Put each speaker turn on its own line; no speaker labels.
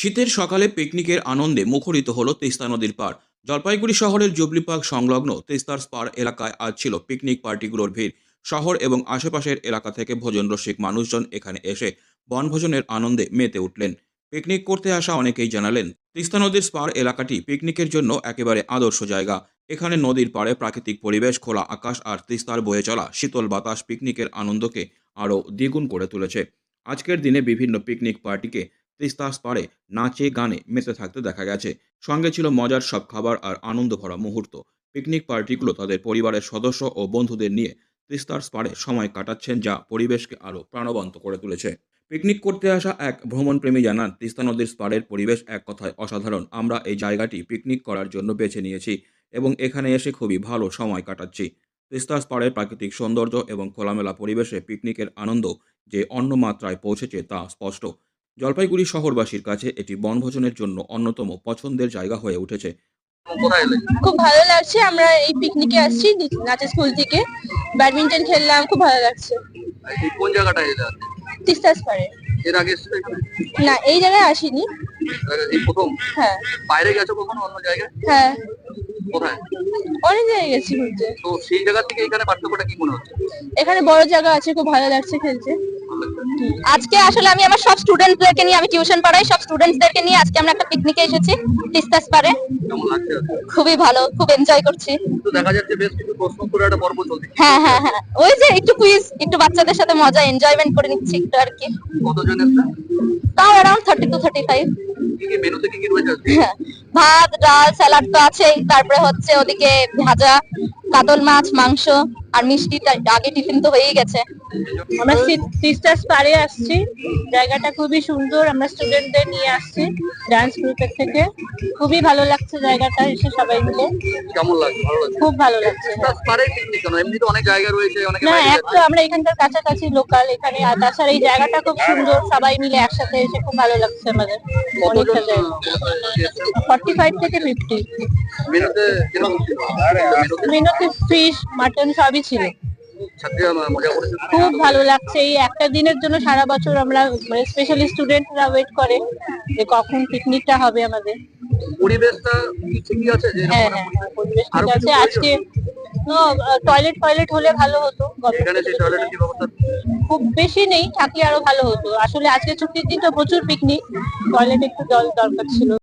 শীতের সকালে পিকনিকের আনন্দে মুখরিত হলো তিস্তা নদীর পাড়। জলপাইগুড়ি শহরের জুবলি পার্ক সংলগ্ন তিস্তার পাড় এলাকায় আজ ছিল পিকনিক পার্টিগুলোর ভিড়। শহর এবং আশেপাশের এলাকা থেকে ভোজন রসিক মানুষজন এখানে এসে বনভোজনের আনন্দে মেতে উঠলেন। পিকনিক করতে আসা অনেকেই জানালেন, তিস্তা নদীর পাড় এলাকাটি পিকনিকের জন্য একেবারে আদর্শ জায়গা। এখানে নদীর পাড়ে প্রাকৃতিক পরিবেশ, খোলা আকাশ আর তিস্তার বয়ে চলা শীতল বাতাস পিকনিকের আনন্দকে আরও দ্বিগুণ করে তুলেছে। আজকের দিনে বিভিন্ন পিকনিক পার্টিকে তিস্তাস পাড়ে নাচে গানে মেতে থাকতে দেখা গেছে। সঙ্গে ছিল মজার সব খাবার আর আনন্দ ভরা মুহূর্ত। পিকনিক পার্টিগুলো তাদের পরিবারের সদস্য ও বন্ধুদের নিয়ে তিস্তার পাড়ে সময় কাটাচ্ছেন যা পরিবেশকে আরও প্রাণবন্ত করে তুলেছে। পিকনিক করতে আসা এক ভ্রমণপ্রেমী জানান তিস্তা নদীর পাড়ের পরিবেশ এক কথায় অসাধারণ। আমরা এই জায়গাটি পিকনিক করার জন্য বেছে নিয়েছি এবং এখানে এসে খুবই ভালো সময় কাটাচ্ছি। তিস্তাস পাড়ের প্রাকৃতিক সৌন্দর্য এবং খোলামেলা পরিবেশে পিকনিকের আনন্দ যে অন্য মাত্রায় পৌঁছেছে তা স্পষ্ট। জলপাইগুড়ি শহরবাসীর কাছে এটি বনভোজনের জন্য অন্যতম পছন্দের জায়গা হয়ে উঠেছে।
খুব ভালো লাগছে আমরা এই পিকনিকে আসছি নাচের স্কুল থেকে। ব্যাডমিন্টন খেললাম খুব ভালো লাগছে।
কোন জায়গাটায় এলে
তিস্তাস পারে
এর আগে
না এই জায়গায় আসিনি।
এই প্রথম?
হ্যাঁ।
বাইরে গেছো কখনো অন্য জায়গায়?
হ্যাঁ।
কোথায়?
অনেক জায়গায় গেছি ঘুরতে।
তো সেই জায়গা থেকে এখানে পার্থক্যটা কি মনে হচ্ছে?
এখানে বড় জায়গা আছে খুব ভালো লাগছে খেলতে।
আজকে আসলে আমি আমার সব স্টুডেন্টদেরকে নিয়ে আমি টিউশন পড়াই সব স্টুডেন্টসদেরকে নিয়ে আজকে আমরা একটা পিকনিকে এসেছি তিস্তাস পারে? খুবই ভালো খুব এনজয় করছি।
তো দেখা যাচ্ছে বেশ কিছু প্রশ্ন করে একটা পর্ব চলছে।
হ্যাঁ হ্যাঁ হ্যাঁ। ওই যে একটু কুইজ একটু বাচ্চাদের সাথে মজা এনজয়মেন্ট করে নিচ্ছি একটু আর কি।
কতজন
তাও around thirty two thirty five
কি কি মেনুতে কি কি রয়েছে?
ভাত ডাল স্যালাড তো আছেই। তারপরে হচ্ছে ওদিকে ভাজা কাতল মাছ মাংস। আর মিষ্টি টা- আগে টিফিন তো হয়েই গেছে।
আমরা সিস্টার্স পারে আসছি। জায়গাটা খুবই সুন্দর আমরা স্টুডেন্টদের নিয়ে আসছি ডান্স গ্রুপের থেকে। খুবই ভালো লাগছে জায়গাটা এসে সবাই মিলে।
কেমন লাগছে? ভালো লাগছে?
খুব ভালো লাগছে।
পারে পিকনিক কেন? এমনি তো অনেক জায়গা রয়েছে অনেকে
না এক তো আমরা এখানকার কাছাকাছি লোকাল এখানে আর তাছাড়া এই জায়গাটা খুব সুন্দর সবাই মিলে একসাথে এসে খুব ভালো লাগছে আমাদের। অনেকটা জায়গা ফর্টি ফাইভ থেকে ফিফটি
মেনুতে মেনুতে
ফিশ মাটন সবই ছিল।
মজা করেছে
খুব ভালো লাগছে। এই একটা দিনের জন্য সারা বছর আমরা মানে স্পেশালি স্টুডেন্টরা ওয়েট করে যে কখন পিকনিকটা হবে আমাদের।
পরিবেশটা ঠিকই আছে? যে
হ্যাঁ হ্যাঁ
পরিবেশ?
পরিবেশ ঠিক আছে।
প্রয়োজন?
আজকে টয়লেট টয়লেট হলে ভালো হতো।
এখানে সেই টয়লেটের কি ব্যবস্থা?
খুব বেশি নেই থাকলে আরও ভালো হতো। আসলে আজকে ছুটির দিন তো প্রচুর পিকনিক টয়লেট একটু জল দরকার ছিল।